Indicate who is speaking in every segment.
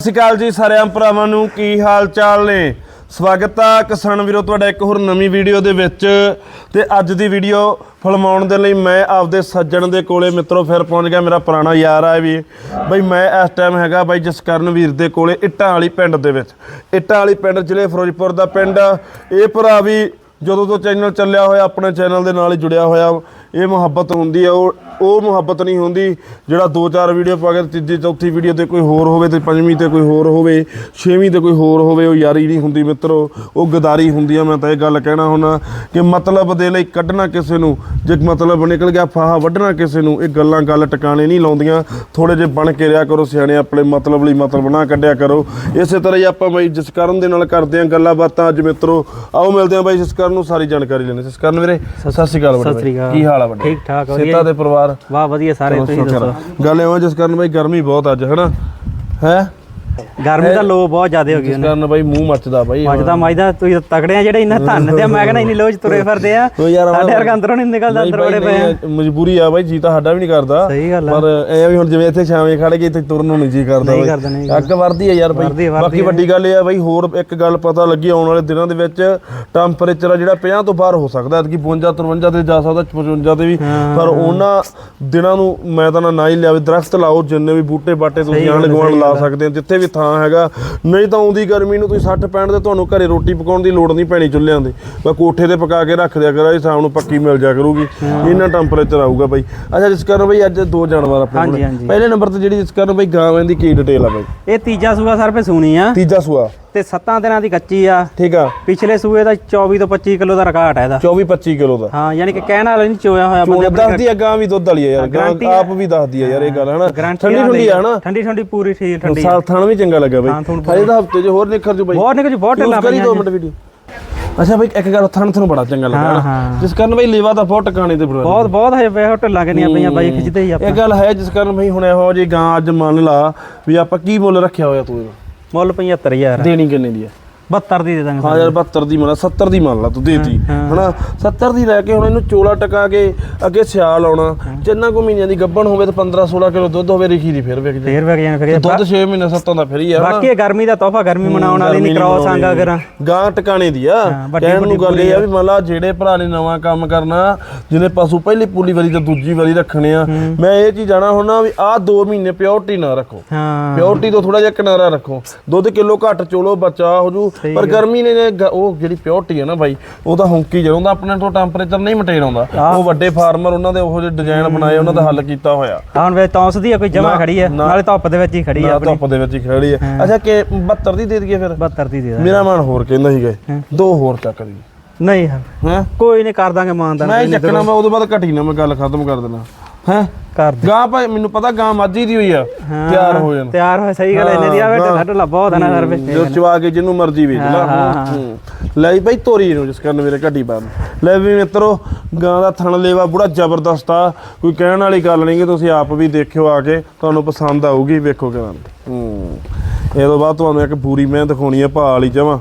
Speaker 1: ਸਤਿ ਸ਼੍ਰੀ ਅਕਾਲ ਜੀ ਸਾਰਿਆਂ ਭਰਾਵਾਂ ਨੂੰ, ਕੀ ਹਾਲ ਚਾਲ ਨੇ? ਸਵਾਗਤ ਆ ਕਿਸਾਨ ਵੀਰੋ, ਤੁਹਾਡਾ ਇੱਕ ਹੋਰ ਨਵੀਂ ਵੀਡੀਓ ਦੇ ਵਿੱਚ। ਤੇ ਅੱਜ ਦੀ ਵੀਡੀਓ ਫਿਲਮਾਉਣ ਦੇ ਲਈ ਮੈਂ ਆਪਦੇ ਸੱਜਣ ਦੇ ਕੋਲੇ ਮਿੱਤਰੋ ਫਿਰ ਪਹੁੰਚ ਗਿਆ, ਮੇਰਾ ਪੁਰਾਣਾ ਯਾਰ ਆ ਵੀ। ਬਈ ਮੈਂ ਇਸ ਟਾਈਮ ਹੈਗਾ ਬਾਈ ਜਸਕਰਨ ਵੀਰ ਦੇ ਕੋਲੇ ਇੱਟਾਂ ਵਾਲੀ ਪਿੰਡ ਦੇ ਵਿੱਚ। ਇੱਟਾਂ ਵਾਲੀ ਪਿੰਡ ਜ਼ਿਲ੍ਹੇ ਫਿਰੋਜ਼ਪੁਰ ਦਾ ਪਿੰਡ ਇਹ ਭਰਾ ਵੀ ਜਦੋਂ ਤੋਂ ਚੈਨਲ ਚੱਲਿਆ ਹੋਇਆ, ਆਪਣੇ ਚੈਨਲ ਦੇ ਨਾਲ ਹੀ ਜੁੜਿਆ ਹੋਇਆ। ਇਹ ਮੁਹੱਬਤ ਹੁੰਦੀ ਆ, ਉਹ ਉਹ ਮੁਹੱਬਤ ਨਹੀਂ ਹੁੰਦੀ ਜਿਹੜਾ ਦੋ ਚਾਰ ਵੀਡੀਓ ਪਾ ਕੇ ਤੀਜੀ ਚੌਥੀ ਵੀਡੀਓ ਤੇ ਕੋਈ ਹੋਰ ਹੋਵੇ ਤੇ ਪੰਜਵੀਂ ਤੇ ਕੋਈ ਹੋਰ ਹੋਵੇ ਛੇਵੀਂ ਤੇ ਕੋਈ ਹੋਰ ਹੋਵੇ ਉਹ ਯਾਰੀ ਨਹੀਂ ਹੁੰਦੀ ਮਿੱਤਰੋ ਉਹ ਗਦਾਰੀ ਹੁੰਦੀ ਆ ਮੈਂ ਤਾਂ ਇਹ ਗੱਲ ਕਹਿਣਾ ਹੁੰਦਾ ਕਿ ਮਤਲਬ ਦੇ ਲਈ ਕੱਢਣਾ ਕਿਸੇ ਨੂੰ ਜੇ ਮਤਲਬ ਨਿਕਲ ਗਿਆ ਫਾਹਾ ਵੱਢਣਾ ਕਿਸੇ ਨੂੰ ਇਹ ਗੱਲਾਂ ਗੱਲ ਟਿਕਾਣੇ ਨਹੀਂ ਲਾਉਂਦੀਆਂ ਥੋੜੇ ਜਿਹੇ ਬਣ ਕੇ ਰਿਆ ਕਰੋ ਸਿਆਣੇ ਆਪਣੇ ਮਤਲਬ ਲਈ ਮਤਲਬ ਨਾ ਕੱਢਿਆ ਕਰੋ। ਇਸੇ ਤਰ੍ਹਾਂ ਹੀ ਆਪਾਂ ਬਾਈ ਜਸਕਰਨ ਦੇ ਨਾਲ ਕਰਦੇ ਆਂ ਗੱਲਾਂ ਬਾਤਾਂ ਅੱਜ ਮਿੱਤਰੋ। ਆਓ ਮਿਲਦੇ ਆਂ ਬਾਈ ਜਸਕਰਨ ਨੂੰ ਸਾਰੀ ਜਾਣਕਾਰੀ ਲੈਣੇ ਜਸਕਰਨ ਵੀਰੇ ਸਤਿ ਸ਼੍ਰੀ ਅਕਾਲ।
Speaker 2: ਅਕਾਲ।
Speaker 1: ਕੀ ਹਾਲ ਆ ਵੱਡੇ
Speaker 2: ਠੀਕ ਠਾਕ ਵਧੀਆ।
Speaker 1: ਸੇਤਾ ਦੇ ਪਰਿਵਾਰ
Speaker 2: ਵਾਹ ਵਧੀਆ ਸਾਰੇ ਤੁਸੀਂ। ਦੱਸੋ।
Speaker 1: ਗੱਲ ਇਹ ਜਿਸ ਕਾਰਨ ਬਾਈ ਗਰਮੀ ਬਹੁਤ ਅੱਜ ਹਨਾ? ਹੈ?
Speaker 2: ਗਰਮੀ ਦਾ ਲੋ ਬਹੁਤ ਜ਼ਿਆਦਾ ਹੋ ਗਈ
Speaker 1: ਜਿਸ ਕਾਰਨ ਬਾਈ ਮੂੰਹ ਮੱਚਦਾ ਬਾਈ
Speaker 2: ਮੱਜਦਾ ਮੱਜਦਾ ਤੁਸੀਂ ਤਾਂ ਤਕੜੇ ਆ ਜਿਹੜੇ ਇੰਨਾ ਧੰਨ ਤੇ ਆ, ਮੈਂ ਕਹਿੰਦਾ ਇੰਨੀ ਲੋਜ ਤੁਰੇ ਫਿਰਦੇ ਆ।
Speaker 1: ਉਹ ਯਾਰ
Speaker 2: ਸਾਡੇ ਵਰਗਾ ਅੰਦਰੋਂ ਨਹੀਂ ਨਿਕਲਦਾ ਅੰਦਰ ਬੜੇ ਪਏ ਆ।
Speaker 1: ਮਜਬੂਰੀ ਆ ਬਾਈ ਜੀ ਤਾਂ ਸਾਡਾ ਵੀ ਨਹੀਂ ਕਰਦਾ।
Speaker 2: ਸਹੀ ਗੱਲ ਆ।
Speaker 1: ਪਰ ਐ ਵੀ ਹੁਣ ਜਿਵੇਂ ਇੱਥੇ ਛਾਵੇਂ ਖੜ ਗਏ ਇੱਥੇ ਤੁਰਨ ਨੂੰ ਨਹੀਂ ਜੀ ਕਰਦਾ
Speaker 2: ਨਹੀਂ
Speaker 1: ਬਾਈ।
Speaker 2: ਕਰਦਾ, ਨਹੀਂ
Speaker 1: ਅੱਗ ਵਰਦੀ ਆ ਯਾਰ
Speaker 2: ਵਰਦੀ ਆ,
Speaker 1: ਬਾਈ
Speaker 2: ਵਰਦੀ
Speaker 1: ਬਾਕੀ ਵੱਡੀ ਗੱਲ ਇਹ ਆ ਬਾਈ ਹੋਰ ਇੱਕ ਗੱਲ ਪਤਾ ਲੱਗੀ ਆਉਣ ਵਾਲੇ ਦਿਨਾਂ ਦੇ ਵਿੱਚ ਟੈਂਪਰੇਚਰ ਆ ਜਿਹੜਾ 50 ਤੋਂ ਬਾਹਰ ਹੋ ਸਕਦਾ ਐਤਕੀ 52 53 ਤੇ ਜਾ ਸਕਦਾ 55 ਤੇ ਵੀ। ਪਰ ਉਹਨਾਂ ਦਿਨਾਂ ਨੂੰ ਮੈਂ ਤਾਂ ਨਾ ਹੀ ਲਿਆਵੇ ਦਰਖਤ ਲਾਓ ਜਿੰਨੇ ਵੀ ਬੂਟੇ ਬਾਟੇ ਤੁਸੀਂ ਆਣ ਗਵਾਣ ਲਾ ਸਕਦੇ ਹੋ ਜਿੱਥੇ ਵੀ ਥਾਂ ਹੈਗਾ। ਨਹੀਂ ਤਾਂ ਆਉਂਦੀ ਗਰਮੀ ਨੂੰ ਤੁਸੀਂ 60 65 ਦੇ ਤੁਹਾਨੂੰ ਘਰੇ ਰੋਟੀ ਪਕਾਉਣ ਦੀ ਲੋੜ ਨਹੀਂ ਪੈਣੀ ਚੁੱਲ੍ਹਿਆਂ ਦੇ ਬਸ ਕੋਠੇ ਤੇ ਪਕਾ ਕੇ ਰੱਖ ਦਿਆ ਕਰੋ ਇਹ ਸ਼ਾਮ ਨੂੰ ਪੱਕੀ ਮਿਲ ਜਾ ਕਰੂਗੀ। ਇੰਨਾ ਟੈਂਪਰੇਚਰ ਆਊਗਾ ਬਾਈ। ਅੱਛਾ ਜਿਸ ਕਾਰਨ ਬਾਈ ਅੱਜ ਦੋ ਜਾਨਵਰ ਆਪਣੇ
Speaker 2: ਹਾਂਜੀ,
Speaker 1: ਕੋਲ
Speaker 2: ਹਾਂਜੀ।
Speaker 1: ਪਹਿਲੇ ਨੰਬਰ ਤੇ ਜਿਹੜੀ ਜਿਸ ਕਾਰਨ ਬਾਈ ਗਾਂ ਦੀ ਕੀ ਡਿਟੇਲ ਆ ਬਾਈ?
Speaker 2: ਇਹ ਤੀਜਾ ਸੂਆ ਸਰ ਪੇ ਸੂਣੀ ਆ।
Speaker 1: ਤੀਜਾ ਸੂਆ।
Speaker 2: ਤੇ 7 ਦਿਨਾਂ ਦੀ ਕੱਚੀ ਆ।
Speaker 1: ਠੀਕ ਆ।
Speaker 2: ਪਿਛਲੇ ਸੂਏ ਦਾ 24 ਤੋਂ 25 ਕਿਲੋ ਦਾ ਰਿਕਾਰਡ ਹੈ ਇਹਦਾ।
Speaker 1: 24 25 ਕਿਲੋ ਦਾ।
Speaker 2: ਹਾਂ ਯਾਨੀ ਕਿ ਕਹਿਣ ਵਾਲਾ ਨਹੀਂ ਚੋਇਆ ਹੋਇਆ
Speaker 1: ਚੋਣ ਦੱਸਦੀ ਆ ਗਾਂ ਵੀ ਦੁੱਧ ਵਾਲੀ ਆ ਯਾਰ ਆਪ ਵੀ ਦੱਸਦੀ ਆ ਯਾਰ ਇਹ ਗੱਲ ਹਨਾ? ਠੰਡੀ ਠੰਡੀ ਆ ਹਨਾ?
Speaker 2: ਠੰਡੀ ਠੰਡੀ ਪੂਰੀ ਠੀਕ ਠੰਡੀ
Speaker 1: ਸਾਲ ਥਣ ਵੀ ਚੰਗਾ ਲੱਗਾ ਬਾਈ।
Speaker 2: ਹਾਂ, ਥਣ
Speaker 1: ਹਜੇ ਤਾਂ ਹਫ਼ਤੇ 'ਚ ਹੋਰ ਨਿਖਰ ਜੂ ਬਾਈ।
Speaker 2: ਬਹੁਤ ਨਿਕਲ ਜੀ ਬਹੁਤ ਢਿੱਲਾ
Speaker 1: ਕਰੀ ਦੋ ਮਿੰਟ ਵੀਡੀਓ। ਅੱਛਾ ਬਾਈ ਇੱਕ ਗੱਲ ਥਣ ਤੁਹਾਨੂੰ ਬੜਾ ਚੰਗਾ ਲੱਗਾ। ਜਿਸ ਕਾਰਨ ਬਾਈ ਲੇਵਾ ਦਾ ਬਹੁਤ ਟਿਕਾਣੇ ਤੇ ਬੜਾ
Speaker 2: ਬਹੁਤ ਬਹੁਤ ਹਜੇ ਵੇ ਢਿੱਲਾਂ ਕਿੰਨੀਆਂ ਪਈਆਂ ਬਾਈ ਖਿੱਚਦੇ ਹੀ ਆਪਾਂ।
Speaker 1: ਇਹ ਗੱਲ ਹੈ ਜਿਸ ਕਾਰਨ ਬਈ ਹੁਣ ਇਹੋ ਜੀ ਗਾਂ ਅੱਜ ਮੰਨ ਲਾ ਵੀ ਆਪਾਂ ਕੀ ਮੁੱਲ ਰੱਖਿਆ ਹੋਇਆ ਤੂੰ ਇਹਦਾ?
Speaker 2: ਮੁੱਲ 75000
Speaker 1: ਦੇਣੀ ਕਿੰਨੇ ਦੀ ਹੈ
Speaker 2: 72 ਦੀ ਦੇ ਦਾਂਗੇ
Speaker 1: ਹਾਂ ਯਾਰ 72 ਦੀ ਮੰਨ ਲਾ 70 ਦੀ ਮੰਨ ਲਾ ਤੂੰ ਦੇਤੀ। ਹਨਾ? 70 ਦੀ ਲੈ ਕੇ ਹੁਣ ਇਹਨੂੰ ਚੋਲਾ ਟਕਾ ਕੇ ਅੱਗੇ ਸਿਆਲ ਆਉਣਾ। ਜਿੰਨਾ ਕੋ ਮਹੀਨਿਆਂ ਦੀ ਗੱਭਣ ਹੋਵੇ ਤਾਂ 15 16 ਕਿਲੋ ਦੁੱਧ ਹੋਵੇ ਰਿਖੀ ਦੀ ਫਿਰ ਵੇਖ ਜੇ
Speaker 2: ਫੇਰ ਵੇਖ ਜਾਣੇ ਫਿਰ
Speaker 1: ਦੁੱਧ 6 ਮਹੀਨੇ ਸੱਤਾਂ ਦਾ ਫਿਰ ਹੀ ਆ।
Speaker 2: ਬਾਕੀ ਗਰਮੀ ਦਾ ਤੋਹਫਾ ਗਰਮੀ ਮਨਾਉਣ ਵਾਲੀ ਨਹੀਂ ਕ੍ਰੋਸ ਆਂਗਾ ਕਰਾਂ
Speaker 1: ਗਾਂ ਟਿਕਾਣੇ ਦੀ ਆ। ਕਹਿਣ ਨੂੰ ਗੱਲ ਇਹ ਆ ਵੀ ਮੰਨ ਲਾ ਜਿਹੜੇ ਭਰਾ ਨੇ ਨਵਾਂ ਕੰਮ ਕਰਨਾ ਜਿਹਨੇ ਪਸ਼ੂ ਪਹਿਲੀ ਪੂਲੀ ਵਾਰੀ ਤੇ ਦੂਜੀ ਵਾਰੀ ਰੱਖਣੇ ਆ ਮੈਂ ਇਹ ਚੀਜ਼ ਜਾਣਾ ਹੁੰਦਾ ਵੀ ਆਹ 2 ਮਹੀਨੇ ਪਿਓਰਟੀ ਨਾ ਰੱਖੋ।
Speaker 2: ਹਾਂ।
Speaker 1: ਪਿਓਰਟੀ ਤੋਂ ਥੋੜਾ ਜਿਹਾ ਕਿਨਾਰਾ ਰੱਖੋ। ਦੁੱਧ ਕਿਲੋ ਘੱਟ ਚੋਲੋ ਬੱਚਾ ਹੋ ਜੂ ਪਰ ਗਰਮੀ ਨੇ ਗ- ਉਹ ਜਿਹੜੀ ਪਿਓਰਟੀ ਹੈ ਨਾ ਬਾਈ ਉਹ ਤਾਂ ਹੁੰਕੀ ਜਦੋਂ ਦਾ ਆਪਣੇ ਤੋਂ ਟੈਂਪਰੇਚਰ ਨਹੀਂ ਮਟੇਨ ਆਉਂਦਾ ਉਹ ਵੱਡੇ ਫਾਰਮਰ ਉਹਨਾਂ ਦੇ ਉਹੋ ਜਿਹੇ ਡਿਜ਼ਾਈਨ ਬਣਾਏ ਉਹਨਾਂ ਦਾ ਹੱਲ ਕੀਤਾ ਹੋਇਆ।
Speaker 2: ਹੁਣ ਵੇ ਤੌਂਸਦੀ ਆ ਕੋਈ ਜਮਾ ਖੜੀ ਆ ਨਾਲੇ ਧੁੱਪ ਦੇ ਵਿੱਚ ਹੀ ਖੜੀ ਆ
Speaker 1: ਨਾ ਧੁੱਪ ਦੇ ਵਿੱਚ ਹੀ ਖੜੀ ਆ। ਅੱਛਾ ਕਿ 72 ਦੀ ਦੇ ਦਈਏ ਫਿਰ?
Speaker 2: 72 ਦੀ ਦੇ ਦਾਂਗੇ।
Speaker 1: ਮੇਰਾ ਮਨ ਹੋਰ ਕਹਿੰਦਾ ਸੀਗਾ ਦੋ ਹੋਰ ਚੱਕ ਦੀ
Speaker 2: ਨਹੀਂ ਹਾਂ।
Speaker 1: ਹੈ?
Speaker 2: ਕੋਈ ਨਹੀਂ ਕਰ ਦਾਂਗੇ ਮਾਨਦਾਨ
Speaker 1: ਮੈਂ ਹੀ ਚੱਕਣਾ ਮੈਂ ਉਹਦੇ ਬਾਅਦ ਘਟੀ ਨਾ ਮੈਂ ਗੱਲ ਖਤਮ ਕਰ ਦੇਣਾ। ਹੈ?
Speaker 2: ਕਰ ਦੇ।
Speaker 1: ਗਾਂ ਭਾਈ ਮੈਨੂੰ ਪਤਾ ਗਾਂ ਮਾਝੀ ਦੀ ਹੋਈ ਆ
Speaker 2: ਹਾਂ,
Speaker 1: ਤਿਆਰ ਹੋ ਜਾਣ।
Speaker 2: ਤਿਆਰ ਹੋਏ ਸਹੀ ਗੱਲ ਇਹਨੇ ਦੀ ਆ ਵੇ ਢਿੱਲਾ ਢਿੱਲਾ ਬਹੁਤ ਆ ਨਾ ਸਰ ਵੇ
Speaker 1: ਜੋ ਚਵਾ ਕੇ ਜਿਹਨੂੰ ਮਰਜ਼ੀ ਵੇਚ ਲਾ।
Speaker 2: ਹਾਂ, ਹਾਂ।
Speaker 1: ਹੂੰ। ਲੈ ਜੀ ਭਾਈ ਤੋਰੀ ਨੂੰ ਜਿਸ ਕਰਨ ਮੇਰੇ ਘੱਟੀ ਪਾ ਲੈ ਵੀ ਮਿੱਤਰੋ ਗਾਂ ਦਾ ਥਣ ਲੇਵਾ ਬੜਾ ਜ਼ਬਰਦਸਤ ਆ। ਕੋਈ ਕਹਿਣ ਵਾਲੀ ਗੱਲ ਨਹੀਂ ਕਿ ਤੁਸੀਂ ਆਪ ਵੀ ਦੇਖਿਓ ਆ ਕੇ ਤੁਹਾਨੂੰ ਪਸੰਦ ਆਊਗੀ ਵੇਖੋ ਕਿਵੇਂ ਹੂੰ। ਇਹ ਤੋਂ ਬਾਅਦ ਤੁਹਾਨੂੰ ਇੱਕ ਪੂਰੀ ਮੈਂ ਦਿਖਾਉਣੀ ਆ ਭਾਅ ਵਾਲੀ ਜਮਾ।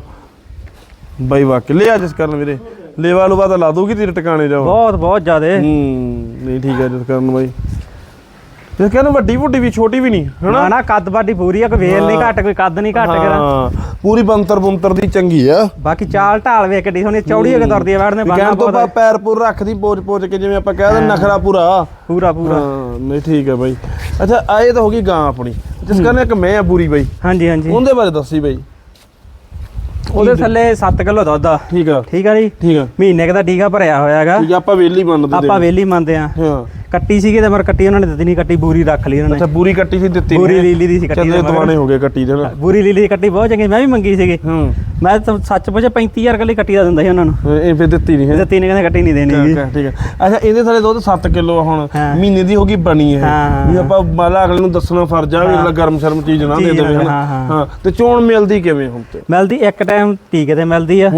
Speaker 1: ਬਾਈ ਵਾਕਿਆ ਲਿਆ ਜਿਸ ਕਰਨ ਵੀਰੇ। ਲੇਵਾ ਲੂਵਾ ਤਾਂ ਲਾ ਦੂਗੀ ਤੇਰੇ ਟਿਕਾਣੇ ਜਾਓ।
Speaker 2: ਬਹੁਤ ਬਹੁਤ ਜ਼ਿਆਦੇ।
Speaker 1: ਹੂੰ ਨਹੀਂ ਠੀਕ ਹੈ ਜਿਸ ਕਰਨ ਬਾਈ। ਜਿਸ ਕਰਨ ਵੱਡੀ ਵੱਡੀ ਵੀ ਛੋਟੀ ਵੀ ਨਹੀਂ ਹਨਾ?
Speaker 2: ਨਾ ਨਾ ਕੱਦ ਬਾਡੀ ਪੂਰੀ ਆ ਕੋਈ ਵੇਲ ਨਹੀਂ ਘੱਟ ਕੋਈ ਕੱਦ ਨਹੀਂ ਘੱਟ ਕਰਾਂ
Speaker 1: ਹਾਂ ਪੂਰੀ ਬੰਤਰ ਬੰਤਰ ਦੀ ਚੰਗੀ ਆ।
Speaker 2: ਬਾਕੀ ਚਾਲ ਢਾਲ ਵੇ ਕਿੱਡੀ ਸੋਹਣੀ ਚੌੜੀ ਹੋ ਕੇ ਤੁਰਦੀ ਆ ਵੜਨੇ ਬਾਣਾ
Speaker 1: ਕਹਿਣ ਤੋਂ ਪੈਰ ਪੂਰ ਰੱਖਦੀ ਪੋਚ ਪੋਚ ਕੇ ਜਿਵੇਂ ਆਪਾਂ ਕਹਿ ਦਿੰਦੇ ਨਖਰਾ ਪੂਰਾ।
Speaker 2: ਪੂਰਾ ਪੂਰਾ।
Speaker 1: ਨਹੀਂ ਠੀਕ ਹੈ ਬਾਈ। ਅੱਛਾ ਆ ਇਹ ਤਾਂ ਹੋ ਗਈ ਗਾਂ ਆਪਣੀ। ਜਿਸ ਕਰਨ ਇੱਕ ਮੈਂ ਆ ਬੂਰੀ ਬਾਈ।
Speaker 2: ਹਾਂਜੀ ਹਾਂਜੀ।
Speaker 1: ਉਹਦੇ ਬਾਰੇ ਦੱਸੀ ਬਾਈ।
Speaker 2: ਉਹਦੇ ਥੱਲੇ 7 ਕਿਲੋ ਦੁੱਧ ਆ।
Speaker 1: ਠੀਕ ਆ।
Speaker 2: ਠੀਕ ਆ ਜੀ?
Speaker 1: ਠੀਕ ਆ।
Speaker 2: ਮਹੀਨੇ ਕੁ ਦਾ ਟੀਕਾ ਭਰਿਆ ਹੋਇਆ ਹੈਗਾ।
Speaker 1: ਠੀਕ ਆਪਾਂ ਵੇਲੀ ਮੰਨਦੇ
Speaker 2: ਆਪਾਂ ਵੇਲੀ ਮੰਨਦੇ ਆ।
Speaker 1: ਹਾਂ।
Speaker 2: ਕੱਟੀ ਸੀਗੀ ਤੇ ਮਰ ਕੱਟੀ ਉਹਨਾਂ ਨੇ ਦਿੱਤੀ ਨਹੀਂ ਕੱਟੀ ਬੂਰੀ ਰੱਖ ਲਈ ਉਹਨਾਂ ਨੇ।
Speaker 1: ਅੱਛਾ ਬੂਰੀ ਕੱਟੀ ਸੀ ਦਿੱਤੀ
Speaker 2: ਬੂਰੀ ਲੀਲੀ ਦੀ ਸੀ ਕੱਟੀ ਦੇ।
Speaker 1: ਦਵਾਨੇ ਹੋ ਗਏ ਕੱਟੀ ਦੇ ਨਾ।
Speaker 2: ਬੂਰੀ ਲੀਲੀ ਦੀ ਕੱਟੀ ਬਹੁਤ ਚੰਗੀ ਮੈਂ ਵੀ ਮੰਗੀ ਸੀਗੀ।
Speaker 1: ਹੂੰ।
Speaker 2: ਮੈਂ ਤਾਂ ਸੱਚ ਪੁੱਛੇ 35000 ਕੱਲੀ ਕੱਟੀ ਦਾ ਦਿੰਦਾ ਸੀ ਉਹਨਾਂ ਨੂੰ।
Speaker 1: ਇਹ ਫਿਰ ਦਿੱਤੀ ਨਹੀਂ ਹੈ।
Speaker 2: ਦਿੱਤੀ ਨੇ ਕਹਿੰਦੇ ਕੱਟੀ ਨਹੀਂ ਦੇਣੀ
Speaker 1: ਠੀਕ ਹੈ ਠੀਕ ਹੈ। ਅੱਛਾ ਇਹਦੇ ਥੱਲੇ ਦੁੱਧ 7 ਕਿਲੋ ਹੁਣ। ਮਹੀਨੇ ਦੀ ਹੋ ਗਈ ਬਣੀ ਹੈ ਵੀ ਆਪਾਂ ਮਾਲਾ ਅਗਲੇ ਨੂੰ ਦੱਸਣਾ ਫਰਜ਼ ਆ ਵੀ ਅਗਲਾ ਗਰਮ ਸ਼ਰਮ ਚੀਜ਼ ਨਾ ਦੇ ਦੇਵੇ ਹਨਾ?
Speaker 2: ਹਾਂ,
Speaker 1: ਤੇ ਚੋਣ ਮਿਲਦੀ ਕਿਵੇਂ ਹੁਣ ਤੇ?
Speaker 2: ਮਿਲਦੀ ਇੱਕ ਟਾਈਮ ਟੀਕੇ ਤੇ ਮਿਲਦੀ ਆ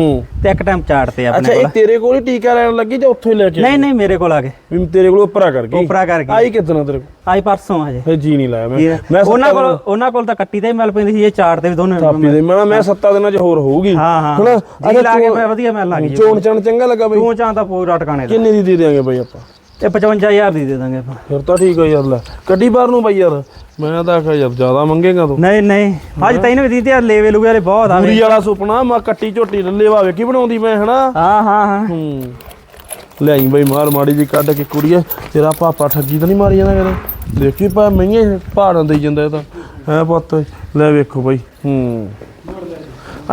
Speaker 2: ਤੇ ਇੱਕ ਟਾਈਮ ਚਾਟ ਤੇ
Speaker 1: ਅੱਛਾ
Speaker 2: ਆਪਣੇ
Speaker 1: ਇਹ
Speaker 2: ਕੋਲ।
Speaker 1: ਤੇਰੇ ਕੋਲ ਹੀ ਟੀਕਾ ਲੈਣ ਲੱਗੀ ਜਾਂ ਉੱਥੋਂ ਹੀ ਲੈ ਕੇ?
Speaker 2: ਨਹੀਂ ਨਹੀਂ ਮੇਰੇ ਕੋਲ ਆ ਗਏ।
Speaker 1: ਵੀ ਤੇਰੇ ਕੋਲ ਉਪਰਾ ਕਰ ਗਈ?
Speaker 2: ਉਪਰਾ ਕਰ ਗਈ।
Speaker 1: ਆਈ ਕਿਤਨਾ ਤੇਰੇ ਕੋਲ?
Speaker 2: ਆਈ ਪਰਸੋਂ ਹਜੇ।
Speaker 1: ਫੇ ਜੀ ਨਹੀਂ ਲਾਇਆ ਮੈਂ।
Speaker 2: ਉਹਨਾਂ ਕੋਲ ਉਹਨਾਂ ਕੋਲ ਤਾਂ ਕੱਟੀ ਤੇ ਮਿਲ ਪੈਂਦੀ ਸੀ ਇਹ ਚਾਟ ਤੇ ਵੀ ਦੋਨੇ
Speaker 1: ਮੈਂ ਮੈਂ ਸੱਤਾ ਦਿਨਾਂ ਚ ਹੋਰ ਹੋਊਗੀ।
Speaker 2: ਹਾਂ ਹਾਂ। ਜੀ ਲਾ ਕੇ ਮੈਂ ਵਧੀਆ ਮਿਲ ਲੱਗ ਜੀ।
Speaker 1: ਚੋਣ ਚਣ ਚੰਗਾ ਲੱਗਾ ਬਈ।
Speaker 2: ਤੂੰ ਚਾਹ ਤਾਂ ਪੂਰਾ ਟਿਕਾਣੇ ਦਾ।
Speaker 1: ਕਿੰਨੇ ਦੀ ਦੇ ਦਿਆਂਗੇ ਬਈ ਆਪਾਂ?
Speaker 2: ਇਹ 55000 ਦੀ ਦੇ ਦਾਂਗੇ ਆਪਾਂ।
Speaker 1: ਫਿਰ ਤਾਂ ਠੀਕ ਆ ਯਾਰ ਲੈ। ਕੱਢੀ ਬਾਹਰ ਨੂੰ ਬਈ ਯਾਰ। ਮੈਂ ਤਾਂ ਆਖਿਆ ਯਾਰ ਜ਼ਿਆਦਾ ਮੰਗੇਗਾ ਤੂੰ।
Speaker 2: ਨਹੀਂ ਨਹੀਂ। ਅੱਜ ਤੈਨੂੰ ਵੀ ਦਿੱਤੀ ਆ ਲੈਵੇ ਲੂਗੇ ਵਾਲੇ ਬਹੁਤ ਆ
Speaker 1: ਪੂਰੀ ਵਾਲਾ ਸੁਪਨਾ ਮੈਂ ਕੱਟੀ ਝੋਟੀ ਲੱਲੇ ਵਾਵੇ ਕੀ ਬਣਾਉਂਦੀ ਮੈਂ ਹਨਾ?
Speaker 2: ਹਾਂ ਹਾਂ ਹਾਂ।
Speaker 1: ਹੂੰ। ਬਈ ਮਾਰ ਮਾੜੀ ਜੀ ਕੱਢ ਕੇ ਕੁੜੀਏ। ਤੇਰਾ ਪਾਪਾ ਠੱਗੀ ਤਾਂ ਨਹੀਂ ਮਾਰੀ ਜਾਂਦਾ ਕਦੇ? ਦੇਖੀ ਪਾ ਮਈਏ ਪਹਾੜਾਂ ਦੇਈ ਜਾਂਦਾ ਇਹ ਤਾਂ। ਹੈ ਪੁੱਤ ਲੈ ਵੇਖੋ ਬਈ। ਹੂੰ।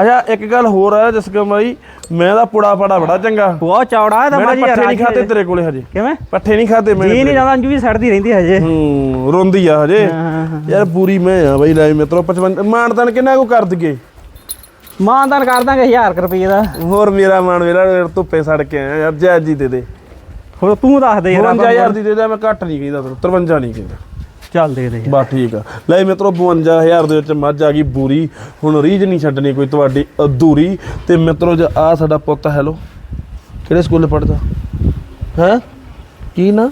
Speaker 1: ਅੱਛਾ ਇੱਕ ਗੱਲ ਹੋਰ ਆ ਜਿਸ ਕਿ ਬਾਈ ਮੈਂ ਦਾ ਪੁੜਾ ਪੜਾ ਬੜਾ ਚੰਗਾ।
Speaker 2: ਬਹੁਤ ਚੌੜਾ ਹੈ ਤਾਂ
Speaker 1: ਮੈਂ
Speaker 2: ਭਾਜੀ
Speaker 1: ਪੱਠੇ ਨਹੀਂ ਖਾਦੇ ਤੇਰੇ ਕੋਲੇ ਹਜੇ।
Speaker 2: ਕਿਵੇਂ?
Speaker 1: ਪੱਠੇ ਨਹੀਂ ਖਾਦੇ ਮੈਂ
Speaker 2: ਜੀ ਨਹੀਂ ਜਾਂਦਾ ਅੰਜੂ ਵੀ ਸੜਦੀ ਰਹਿੰਦੀ ਹਜੇ।
Speaker 1: ਹੂੰ ਰੋਂਦੀ ਆ ਹਜੇ। ਯਾਰ ਪੂਰੀ ਮੈਂ ਆ ਬਈ ਲੈ ਮਿੱਤਰੋ 55 ਮਾਨਦਾਨ ਕਿੰਨਾ ਕੋ ਕਰ ਦਈਏ?
Speaker 2: ਮਾਨਦਾਨ ਕਰ ਦਾਂਗੇ 1000 ਰੁਪਏ ਦਾ।
Speaker 1: ਹੋਰ ਮੇਰਾ ਮਾਨ ਵੇਲਾ ਧੁੱਪੇ ਸੜ ਕੇ ਆਇਆ ਯਾਰ ਜੈ ਜੀ ਦੇ ਦੇ।
Speaker 2: ਹੋਰ ਤੂੰ ਦੱਸ ਦੇ ਯਾਰ
Speaker 1: 52000 ਦੀ ਦੇ ਦੇ ਮੈਂ ਘੱਟ ਨਹੀਂ ਕਹਿੰਦਾ ਤੈਨੂੰ 53 ਨਹੀਂ ਕਹਿੰਦਾ।
Speaker 2: ਚੱਲ ਦੇ ਦੇ
Speaker 1: ਬਸ ਠੀਕ ਆ। ਲੈ ਮਿੱਤਰੋ 52000 ਦੇ ਵਿੱਚ ਮੱਝ ਆ ਗਈ ਬੂਰੀ। ਹੁਣ ਰੀਝ ਨਹੀਂ ਛੱਡਣੀ ਕੋਈ ਤੁਹਾਡੀ ਅਧੂਰੀ। ਤੇ ਮਿੱਤਰੋ, ਜੇ ਆ ਸਾਡਾ ਪੁੱਤ, ਹੈਲੋ, ਕਿਹੜੇ ਸਕੂਲ ਪੜਦਾ ਹੈ? ਕੀ ਨਾ?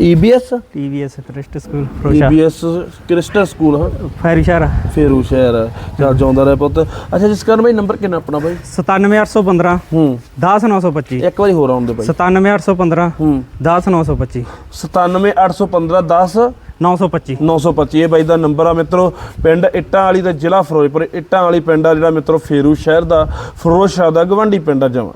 Speaker 1: ਈਬੀਐਸ
Speaker 2: ਟੀਵੀਐਸ ਕ੍ਰਿਸਟ ਸਕੂਲ ਫਰੋਸ਼ਾ
Speaker 1: ਈਬੀਐਸ ਕ੍ਰਿਸਟਲ ਸਕੂਲ ਹਾਂ?
Speaker 2: ਫੈਰੀ ਸ਼ਹਿਰ
Speaker 1: ਫੇਰੂ ਸ਼ਹਿਰ ਚੱਲ ਜਾਉਂਦਾ ਰਹੇ ਪੁੱਤ। ਅੱਛਾ ਜਿਸ ਕਰਨ ਬਾਈ ਨੰਬਰ ਕਿੰਨਾ ਆਪਣਾ ਬਾਈ?
Speaker 2: 97815
Speaker 1: ਹੂੰ।
Speaker 2: 10925
Speaker 1: ਇੱਕ ਵਾਰੀ ਹੋਰ ਆਉਂਦੇ ਬਾਈ।
Speaker 2: 97815
Speaker 1: ਹੂੰ।
Speaker 2: 10925
Speaker 1: 97815 10
Speaker 2: 925
Speaker 1: 925 ਇਹ ਬਾਈ ਦਾ ਨੰਬਰ ਆ ਮਿੱਤਰੋ। ਪਿੰਡ ਇੱਟਾਂ ਵਾਲੀ ਦਾ ਜ਼ਿਲ੍ਹਾ ਫਿਰੋਜ਼ਪੁਰ। ਇੱਟਾਂ ਵਾਲੀ ਪਿੰਡ ਆ ਜਿਹੜਾ ਮਿੱਤਰੋ ਫੇਰੂ ਸ਼ਹਿਰ ਦਾ ਫਿਰੋਜ਼ ਸ਼ਾਹ ਦਾ ਗਵੰਡੀ ਪਿੰਡ ਆ ਜਮਾਂ।